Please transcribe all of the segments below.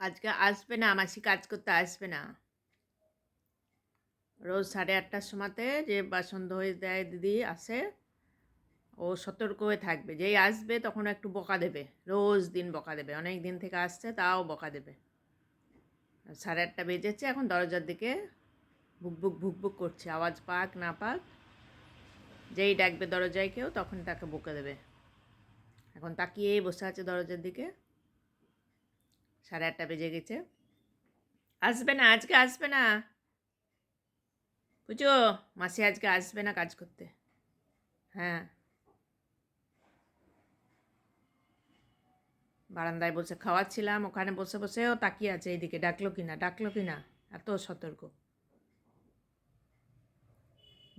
আজকে আসবে না, মাসি কাজ করতে আসবে না। রোজ সাড়ে আটটার সময়তে যে বাসন ধুয়ে দেয় দিদি আসে, ও সতর্ক হয়ে থাকবে। যেই আসবে তখন একটু বকা দেবে, রোজ দিন বকা দেবে। অনেক দিন থেকে আসছে, তাও বকা দেবে। সাড়ে আটটা বেজেছে, এখন দরজার দিকে ভুক ভুক ভুক ভুক করছে, আওয়াজ পাক না পাক। যেই ডাকবে দরজায় কেউ, তখন তাকে বকে দেবে। এখন তাকিয়েই বসে আছে দরজার দিকে। সাড়ে আটটা বেজে গেছে। আসবে না, আজকে আসবে না। বুঝো মাসি আজকে আসবে না কাজ করতে। হ্যাঁ। বারান্দায় বসে খাওয়াচ্ছিলাম, ওখানে বসে বসেও তাকিয়ে আছে এইদিকে, ডাকলো কিনা ডাকলো কিনা? এত সতর্ক।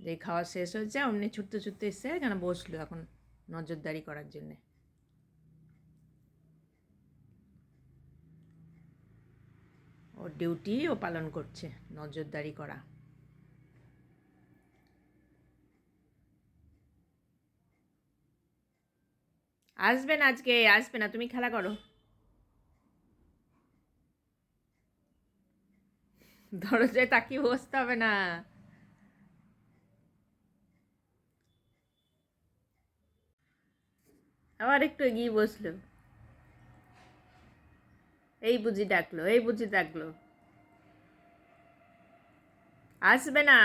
যেই খাওয়া শেষ হয়েছে, অমনি ছুটতে ছুটতে এসে এখানে বসল এখন নজরদারি করার জন্যে। ওর ডিউটি ও পালন করছে, নজরদারি করা। আসবে না আজকে, আসবে না, তুমি খেলা করো। দরজায় তাকিয়ে বসতে হবে না। আবার একটু এগিয়ে বসল। এই বুঝি ডাকলো, এই বুঝি ডাকলো। আসবে না।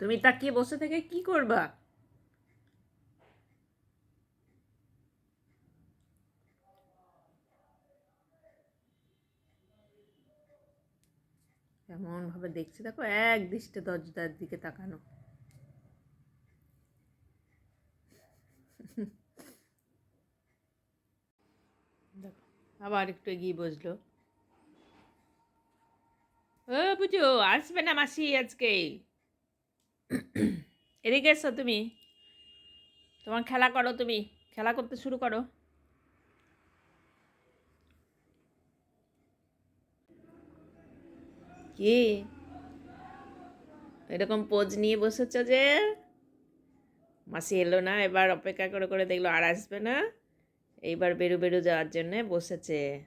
তুমি তাকিয়ে বসে থেকে কি করবা? এমন ভাবে দেখছি, দেখো এক দৃষ্টে দরজার দিকে তাকানো দেখো আবার একটু এগিয়ে বসল। ও বুঝো, আসবে না মাসি আজকে। এদিকে এসো তুমি। তোমার খেলা করো তুমি। খেলা করতে শুরু করো। কি? এরকম পোজ নিয়ে বসেছ যে? মাসি এলো না, এবার অপেক্ষা করে করে দেখল আর আসবে না। এইবার বেরু বেরু যাওয়ার জন্যে বসেছে।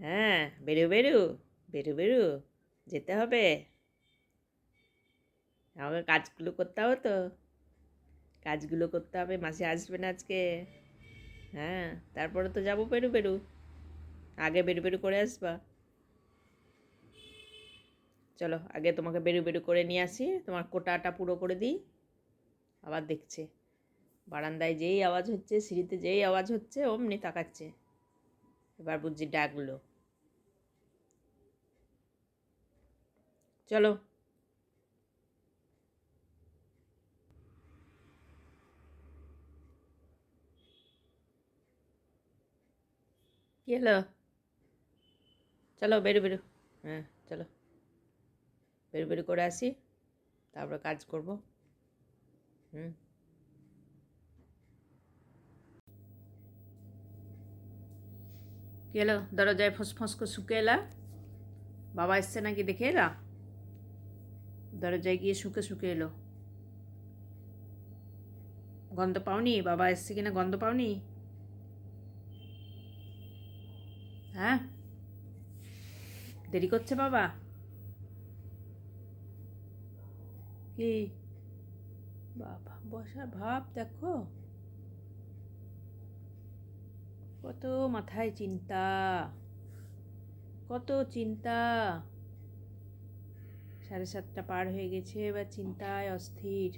হ্যাঁ বেরু বেরু বেরু বেরু, যেতে হবে। আমাকে কাজগুলো করতে হবে তো। কাজগুলো করতে হবে, মাসি আসবেন আজকে। হ্যাঁ তারপরে তো যাব বেরু বেরু। আগে বেরু বেরু করে আসবা। চলো, আগে তোমাকে বেরু বেরু করে নিয়ে আসি। তোমার কোটাটা পুরো করে দিই। আবার দেখছে। বারান্দায় যেই আওয়াজ হচ্ছে, সিঁড়িতে যেই আওয়াজ হচ্ছে, অমনি তাকাচ্ছে। এবার বুঝছি ডাকলো। চলো। কি হলো? চলো বেরো বেরো। হ্যাঁ চলো। বেরো, বেরু করে আসি। তারপরে কাজ করব। হুম। এলো দরজায় ফস ফস করে শুকে এলা। বাবা এসছে নাকি দেখে এলা? দরজায় গিয়ে শুকে শুকে এলো। গন্ধ পাওনি? বাবা এসছে কিনা গন্ধ পাওনি? হ্যাঁ? দেরি করছে বাবা? কি? বাবা বসা ভাব দেখো। কত মাথায় চিন্তা, কত চিন্তা। সাড়ে সাতটা পার হয়ে গেছে, এবার চিন্তায় অস্থির।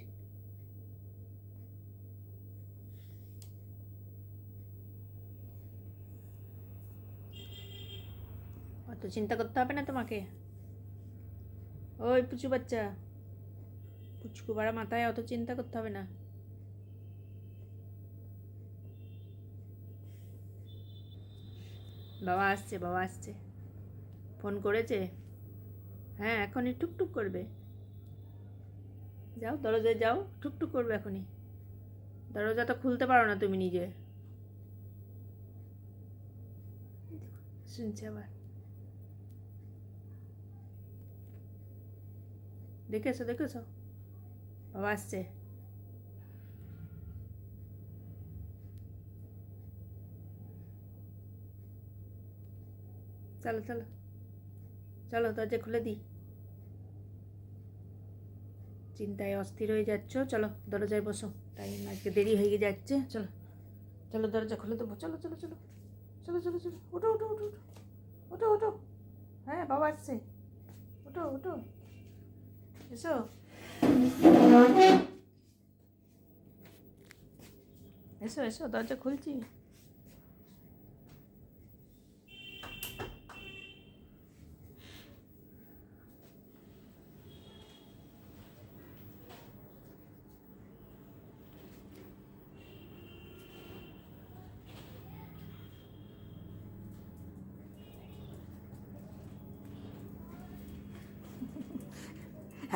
অত চিন্তা করতে হবে না তোমাকে। ওই পুচু বাচ্চা, পুচকু বাড়া মাথায় অত চিন্তা করতে হবে না। বাবা আসছে বাবা আসছে। ফোন করেছে? হ্যাঁ এখনই টুকটুক করবে। যাও, দরজায় যাও, টুকটুক করবে এখনই। দরজা তো খুলতে পারো না তুমি নিজে। শুনছে আবার। দেখেছ দেখেছ? বাবা আসছে। চলো চলো চলো দরজা খুলে দিই চিন্তায় অস্থির হয়ে যাচ্ছ চলো দরজায় বসো টাইম আজকে দেরি হয়ে যাচ্ছে চলো চলো দরজা খুলে দেবো চলো চলো চলো চলো চলো চলো ওঠো ওঠো ওঠো ওঠো ওঠো ওঠো হ্যাঁ বাবা আসছে ওঠো ওঠো এসো এসো এসো দরজা খুলছি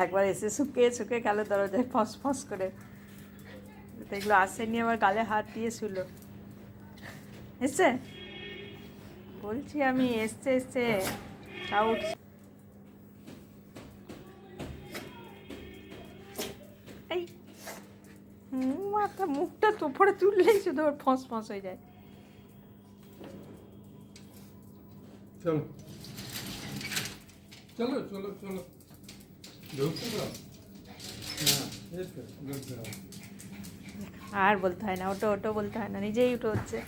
একবার এসে শুকিয়ে শুকিয়ে গেল দরজায়, ফস ফস করে। এগুলো আসেনি, আবার গালে হাত দিয়ে শুলো। এসছে? বলছি আমি, এসছে এসছে। তাও উঠছে। মাথা মুখটা তোপড়ে তুললেই শুধু ওর ফস ফস হয়ে যায়। চলো। চলো চলো চলো। আর বলতে হয় না, ওটো ওটো বলতে হয় না, নিজেই উঠো হচ্ছে।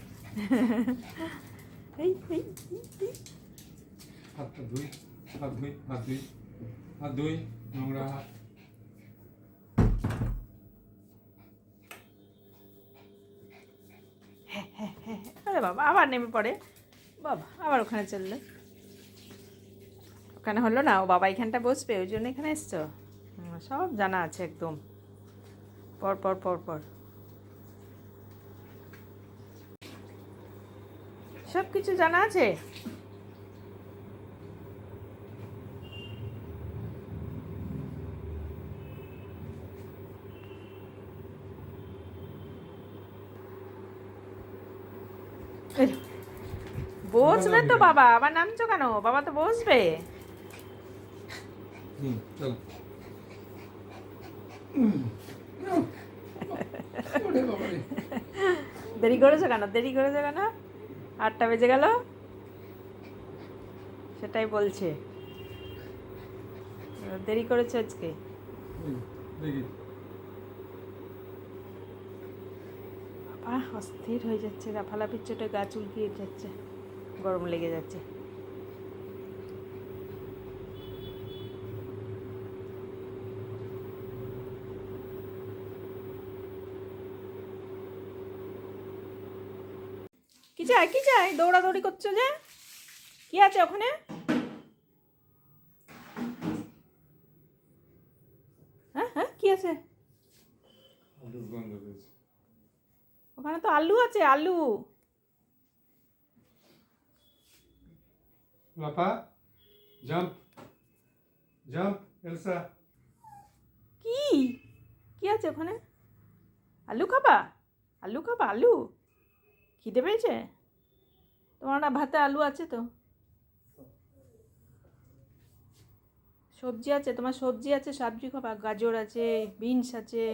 ধুই নোংরা হাত আরে বাবা, আবার নেমে পড়ে। বাবা, আবার ওখানে চললে। ওখানে হলো না, ও বাবা এখানটা বসবে, ওই জন্য এখানে এসছো? সব জানা আছে একদম। পর পর পর পর। সব কিছু জানা আছে? বসবে তো বাবা, আবার নামছো কেন? বাবা তো বসবে। হুম চলো। দেরি করেছ কেন? দেরি করেছ কেন? আটটা বেজে গেল? সেটাই বলছে। দেরি করেছ আজকে? বাবা অস্থির হয়ে যাচ্ছে। লাফালাফির চোটে গা চুলকিয়ে যাচ্ছে। গরম লেগে যাচ্ছে। চাই কি চাই দৌড়াদৌড়ি করছ যে? কি আছে ওখানে? হ্যাঁ হ্যাঁ কি আছে? ওখানে তো আলু আছে আলু। লাফা জাম্প জাম্প এলসা কি? কি আছে ওখানে? আলু খাবা? আলু খাবা আলু। খিদে পেয়েছে? তোমার না ভাতে আলু আছে তো? সবজি আছে, তোমার সবজি আছে, সবজি খাবা গাজর আছে, বিনস আছে।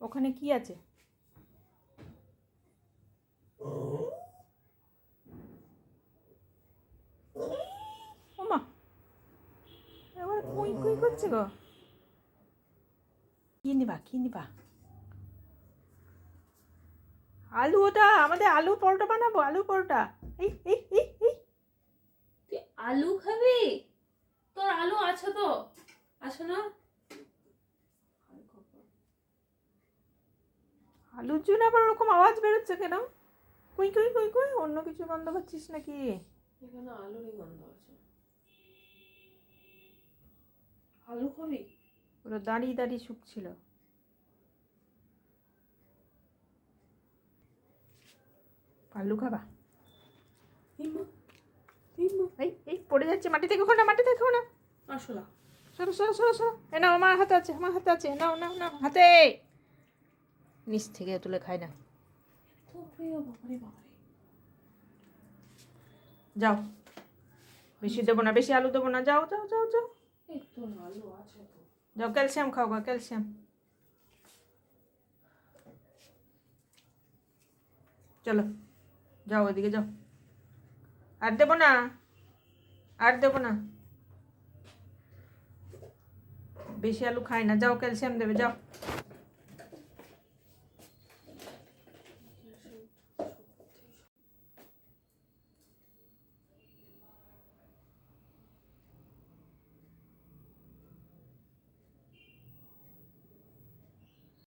ওখানে কি আছে? কুই কুই করছে গো। কি নিবা কি নিবা? আলু ওটা আমাদের আলু পরোটা বানাবো আলু পরোটা। এই এই এই এই। তুই আলু খাবি? তোর আলু আছে তো। আছে না। আলুর জন্য আবার ওরকম আওয়াজ বেরোচ্ছে কেন? কুই কুই কুই কুই অন্য কিছু গন্ধ পাচ্ছিস নাকি? এখানে আলুরই গন্ধ আছে। আলু খাবি? ওরা দাঁড়িয়ে দাঁড়িয়ে শুকছিল। আলু খাবা এই এই পড়ে যাচ্ছে মাটি থেকে না মাটি থেকে খো না। আসলা সরো সরো সরো সরো। এ নাও আমার হাতে আছে আমার হাতে আছে। নাও নাও নাও হাতে। নিচ থেকে তুলে খাই না। যাও। বেশি দেবো না বেশি আলু দেবো না। যাও যাও যাও যাও। যাও ক্যালসিয়াম খাও গা ক্যালসিয়াম। চলো। যাও ওইদিকে যাও। আর দেবো না, আর দেবো না। বেশি আলু খাই না। যাও, ক্যালসিয়াম দেবে, যাও।